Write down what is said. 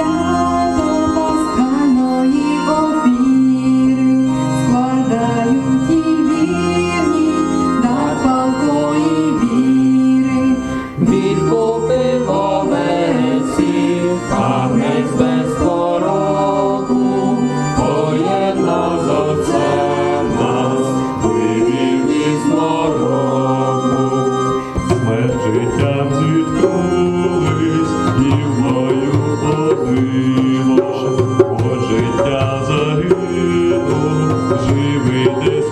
свято пасхальної опіри, складають і вірні віри, відкупив овеці, камець без пороку, поєдна з отцем нас, вивів із життям звідки. This